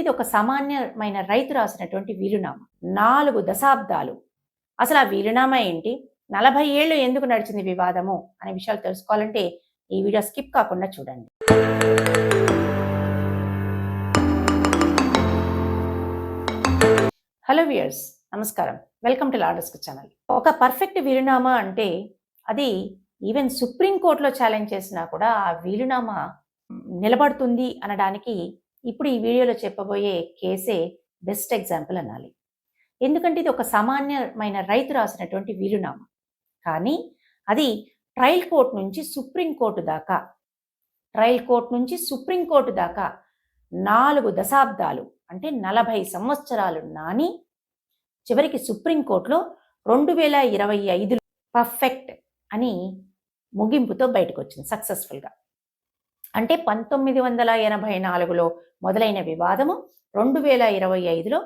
ఇది ఒక సామాన్యమైన రైతు రాసినటువంటి వీలునామా. నాలుగు దశాబ్దాలు. అసలు ఆ వీలునామా ఏంటి? నలభై ఏళ్ళు ఎందుకు నడిచింది వివాదము అనే విషయాలు తెలుసుకోవాలంటే ఈ వీడియో స్కిప్ కాకుండా చూడండి. హలో వియర్స్ నమస్కారం. వెల్కమ్ టు లాడస్క్ ఛానల్. ఒక పర్ఫెక్ట్ వీలునామా అంటే అది ఈవెన్ సుప్రీం కోర్టులో ఛాలెంజ్ చేసినా కూడా ఆ వీలునామా నిలబడుతుంది అనడానికి ఇప్పుడు ఈ వీడియోలో చెప్పబోయే కేసే బెస్ట్ ఎగ్జాంపుల్ అనాలి. ఎందుకంటే ఇది ఒక సామాన్యమైన రైతు రాసినటువంటి వీలునామా. కానీ అది ట్రయల్ కోర్టు నుంచి సుప్రీం కోర్టు దాకా ట్రయల్ కోర్టు నుంచి సుప్రీం కోర్టు దాకా నాలుగు దశాబ్దాలు అంటే నలభై సంవత్సరాలు నాని చివరికి సుప్రీంకోర్టులో రెండు వేల ఇరవై ఐదులో పర్ఫెక్ట్ అని ముగింపుతో బయటకు వచ్చింది సక్సెస్ఫుల్గా. అంటే పంతొమ్మిది వందల ఎనభై నాలుగులో మొదలైన వివాదము రెండు వేల ఇరవై ఐదులో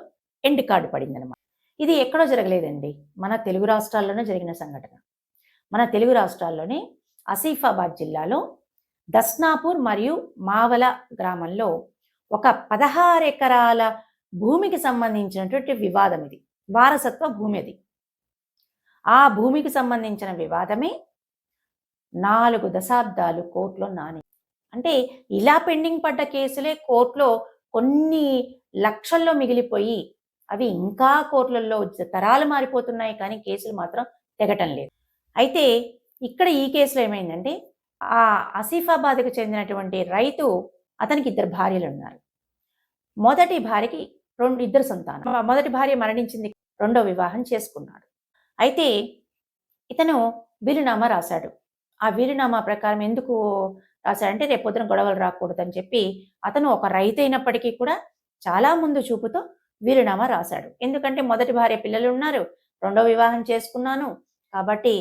ఎండ్ కార్డు పడిందనమాట ఇది ఎక్కడో జరగలేదండి. మన తెలుగు రాష్ట్రాల్లోనే జరిగిన సంఘటన. మన తెలుగు రాష్ట్రాల్లోనే ఆసిఫాబాద్ జిల్లాలో దస్నాపూర్ మరియు మావల గ్రామంలో ఒక పదహారు ఎకరాల భూమికి సంబంధించినటువంటి వివాదం ఇది. వారసత్వ భూమి అది. ఆ భూమికి సంబంధించిన వివాదమే నాలుగు దశాబ్దాలు కోర్టులో నాని అంటే ఇలా పెండింగ్ పడ్డ కేసులే కోర్టులో కొన్ని లక్షల్లో మిగిలిపోయి అవి ఇంకా కోర్టులలో తరాలు మారిపోతున్నాయి కానీ కేసులు మాత్రం తెగటం లేదు. అయితే ఇక్కడ ఈ కేసులో ఏమైందంటే ఆ అసీఫాబాద్కు చెందినటువంటి రైతు అతనికి ఇద్దరు భార్యలు ఉన్నారు మొదటి భార్యకి రెండు ఇద్దరు సంతానం. మొదటి భార్య మరణించింది రెండో వివాహం చేసుకున్నాడు. అయితే ఇతను వీలునామా రాశాడు. ఆ వీలునామా ప్రకారం ఎందుకు రాశాడంటే రేపు పొద్దున గొడవలు రాకూడదని చెప్పి అతను ఒక రైతు అయినప్పటికీ కూడా చాలా ముందు చూపుతో వీరునామా రాశాడు. ఎందుకంటే మొదటి భార్య పిల్లలు ఉన్నారు రెండో వివాహం చేసుకున్నాను. కాబట్టి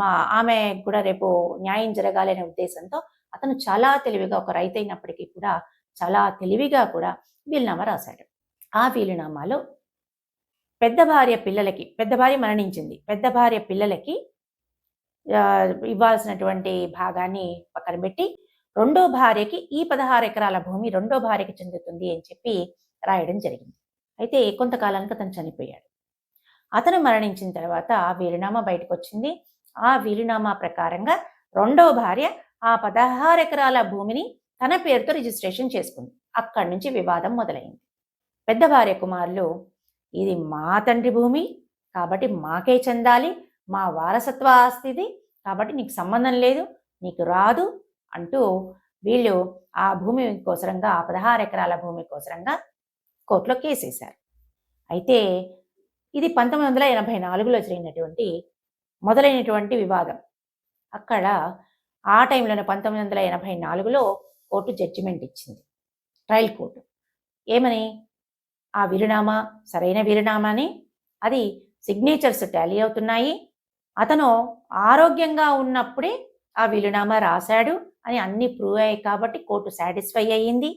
మా ఆమె కూడా రేపు న్యాయం జరగాలి అనే ఉద్దేశంతో అతను చాలా తెలివిగా ఒక రైతు అయినప్పటికీ కూడా చాలా తెలివిగా కూడా వీలునామా రాశాడు. ఆ వీలునామాలో పెద్ద భార్య పిల్లలకి పెద్ద భార్య మరణించింది. పెద్ద భార్య పిల్లలకి ఇవ్వాల్సినటువంటి భాగాన్ని పక్కన పెట్టి రెండో భార్యకి ఈ పదహారు ఎకరాల భూమి రెండో భార్యకి చెందుతుంది అని చెప్పి రాయడం జరిగింది. అయితే కొంతకాలానికి అతను చనిపోయాడు. అతను మరణించిన తర్వాత ఆ వీలునామా బయటకు వచ్చింది. ఆ వీలునామా ప్రకారంగా రెండో భార్య ఆ పదహారు ఎకరాల భూమిని తన పేరుతో రిజిస్ట్రేషన్ చేసుకుంది. అక్కడి నుంచి వివాదం మొదలైంది. పెద్ద భార్య కుమారులు ఇది మా తండ్రి భూమి కాబట్టి మాకే చెందాలి. మా వారసత్వ ఆస్తిది కాబట్టి నీకు సంబంధం లేదు నీకు రాదు అంటూ వీళ్ళు ఆ భూమి కోసరంగా పదహారు ఎకరాల భూమి కోసరంగా కోర్టులో కేసేశారు అయితే ఇది పంతొమ్మిది వందల ఎనభై నాలుగులో జరిగినటువంటి మొదలైనటువంటి వివాదం. అక్కడ ఆ టైంలోనే పంతొమ్మిది వందల ఎనభై నాలుగులో కోర్టు జడ్జిమెంట్ ఇచ్చింది ట్రయల్ కోర్టు. ఏమని? ఆ వీరునామా సరైన వీరునామాని అది సిగ్నేచర్స్ టాలీ అవుతున్నాయి. అతను ఆరోగ్యంగా ఉన్నప్పుడే ఆ వీలునామా రాశాడు అని అన్ని ప్రూవ్ అయ్యాయి కాబట్టి కోర్టు సాటిస్ఫై అయ్యింది.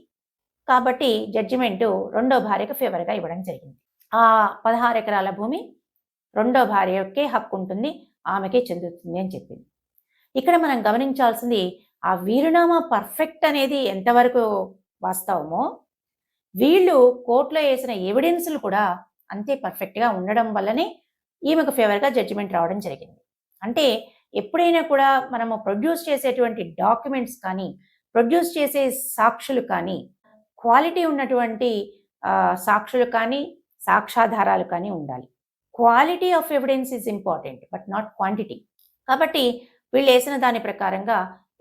కాబట్టి జడ్జిమెంటు రెండో భార్యకు ఫేవర్గా ఇవ్వడం జరిగింది. ఆ పదహారు ఎకరాల భూమి రెండో భార్యకే హక్కు ఉంటుంది ఆమెకే చెందుతుంది అని చెప్పింది. ఇక్కడ మనం గమనించాల్సింది ఆ వీరునామా పర్ఫెక్ట్ అనేది ఎంతవరకు వాస్తవమో వీళ్ళు కోర్టులో వేసిన ఎవిడెన్స్లు కూడా అంతే పర్ఫెక్ట్గా ఉండడం వల్లనే ఈమెకు ఫేవర్గా జడ్జిమెంట్ రావడం జరిగింది. అంటే ఎప్పుడైనా కూడా మనము ప్రొడ్యూస్ చేసేటువంటి డాక్యుమెంట్స్ కానీ ప్రొడ్యూస్ చేసే సాక్షులు కానీ క్వాలిటీ ఉన్నటువంటి సాక్షులు కానీ సాక్ష్యాధారాలు కానీ ఉండాలి. Quality of evidence is important but not quantity. కాబట్టి వీళ్ళు వేసిన దాని ప్రకారంగా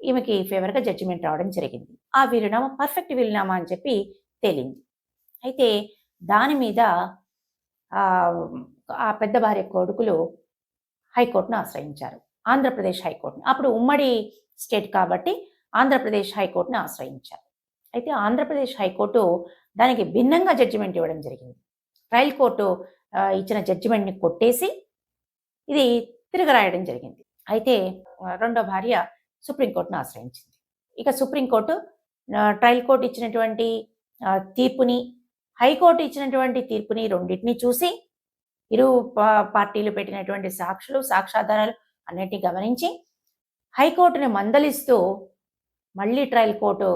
ఈమెకి ఫేవర్గా జడ్జిమెంట్ రావడం జరిగింది. ఆ వీరునామా పర్ఫెక్ట్ వీరునామా అని చెప్పి తేలింది. అయితే దాని మీద ఆ పెద్ద భార్య కొడుకులు హైకోర్టును ఆశ్రయించారు. ఆంధ్రప్రదేశ్ హైకోర్టును. అప్పుడు ఉమ్మడి స్టేట్ కాబట్టి ఆంధ్రప్రదేశ్ హైకోర్టును ఆశ్రయించారు. అయితే ఆంధ్రప్రదేశ్ హైకోర్టు దానికి భిన్నంగా జడ్జిమెంట్ ఇవ్వడం జరిగింది. ట్రయల్ కోర్టు ఇచ్చిన జడ్జిమెంట్ని కొట్టేసి ఇది తిరగరాయడం జరిగింది. అయితే రెండో భార్య సుప్రీంకోర్టును ఆశ్రయించింది. ఇక సుప్రీంకోర్టు ట్రయల్ కోర్టు ఇచ్చినటువంటి తీర్పుని హైకోర్టు ఇచ్చినటువంటి తీర్పుని రెండింటిని చూసి ఇరు పార్టీలు పెట్టినటువంటి సాక్షులు సాక్ష్యాధారాలు అన్నిటి గమనించి హైకోర్టుని మందలిస్తూ మళ్ళీ ట్రయల్ కోర్టు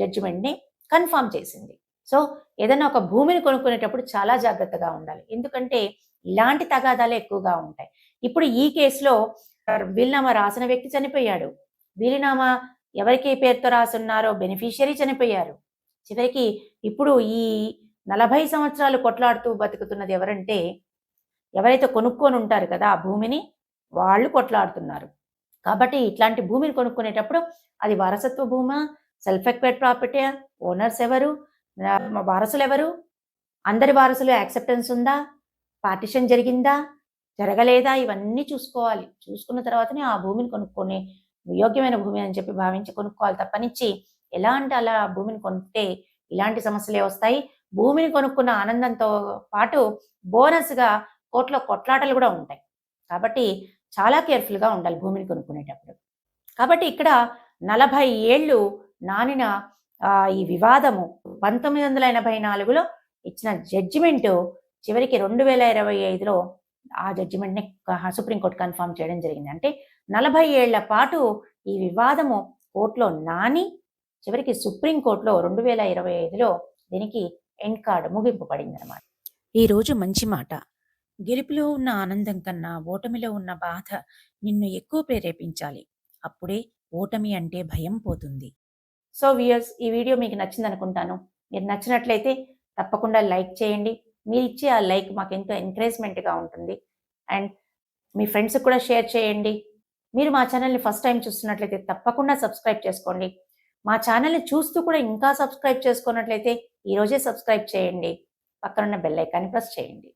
జడ్జిమెంట్ని కన్ఫామ్ చేసింది. సో ఏదైనా ఒక భూమిని కొనుక్కునేటప్పుడు చాలా జాగ్రత్తగా ఉండాలి. ఎందుకంటే ఇలాంటి తగాదాలే ఎక్కువగా ఉంటాయి. ఇప్పుడు ఈ కేసులో వీలునామా రాసిన వ్యక్తి చనిపోయాడు. వీలునామా ఎవరికి పేరుతో రాసున్నారో బెనిఫిషియరీ చనిపోయారు. చివరికి ఇప్పుడు ఈ నలభై సంవత్సరాలు కొట్లాడుతూ బతుకుతున్నది ఎవరంటే ఎవరైతే కొనుక్కొని ఉంటారు కదా ఆ భూమిని వాళ్ళు కొట్లాడుతున్నారు. కాబట్టి ఇట్లాంటి భూమిని కొనుక్కునేటప్పుడు అది వారసత్వ భూమా? సెల్ఫ్ ఎక్వైర్డ్ ప్రాపర్టీ ఓనర్స్ ఎవరు? వారసులు ఎవరు? అందరి వారసులు యాక్సెప్టెన్స్ ఉందా? పార్టిషన్ జరిగిందా? జరగలేదా? ఇవన్నీ చూసుకోవాలి. చూసుకున్న తర్వాతనే ఆ భూమిని కొనుక్కొని యోగ్యమైన భూమి అని చెప్పి భావించి కొనుక్కోవాలి. తప్పనిచ్చి ఎలాంటి అలా భూమిని కొనుక్కుంటే ఇలాంటి సమస్యలే వస్తాయి. భూమిని కొనుక్కున్న ఆనందంతో పాటు బోనస్గా కోర్టులో కొట్లాటలు కూడా ఉంటాయి. కాబట్టి చాలా కేర్ఫుల్గా ఉండాలి భూమిని కొనుక్కునేటప్పుడు. కాబట్టి ఇక్కడ నలభై ఏళ్ళు నానిన ఈ వివాదము పంతొమ్మిది వందల ఎనభై నాలుగులో ఇచ్చిన జడ్జిమెంట్ చివరికి రెండు వేల ఇరవై ఐదులో ఆ జడ్జిమెంట్ని సుప్రీంకోర్టు కన్ఫర్మ్ చేయడం జరిగింది. అంటే నలభై ఏళ్ళ పాటు ఈ వివాదము కోర్టులో నాని చివరికి సుప్రీంకోర్టులో రెండు వేల ఇరవై ఐదులో దీనికి ఎండ్ కార్డు ముగింపు పడింది అనమాట ఈరోజు మంచి మాట. గెలుపులో ఉన్న ఆనందం కన్నా ఓటమిలో ఉన్న బాధ నిన్ను ఎక్కువ ప్రేరేపించాలి. అప్పుడే ఓటమి అంటే భయం పోతుంది. సో వ్యూయర్స్ ఈ వీడియో మీకు నచ్చింది అనుకుంటాను మీరు నచ్చినట్లయితే తప్పకుండా లైక్ చేయండి. మీరు ఇచ్చే ఆ లైక్ మాకు ఎంతో ఎంకరేజ్మెంట్గా ఉంటుంది. అండ్ మీ ఫ్రెండ్స్కి కూడా షేర్ చేయండి. మీరు మా ఛానల్ని ఫస్ట్ టైం చూస్తున్నట్లయితే తప్పకుండా సబ్స్క్రైబ్ చేసుకోండి. మా ఛానల్ని చూస్తూ కూడా ఇంకా సబ్స్క్రైబ్ చేసుకున్నట్లయితే ఈరోజే సబ్స్క్రైబ్ చేయండి. పక్కనున్న బెల్ ఐకాన్ని ప్రెస్ చేయండి.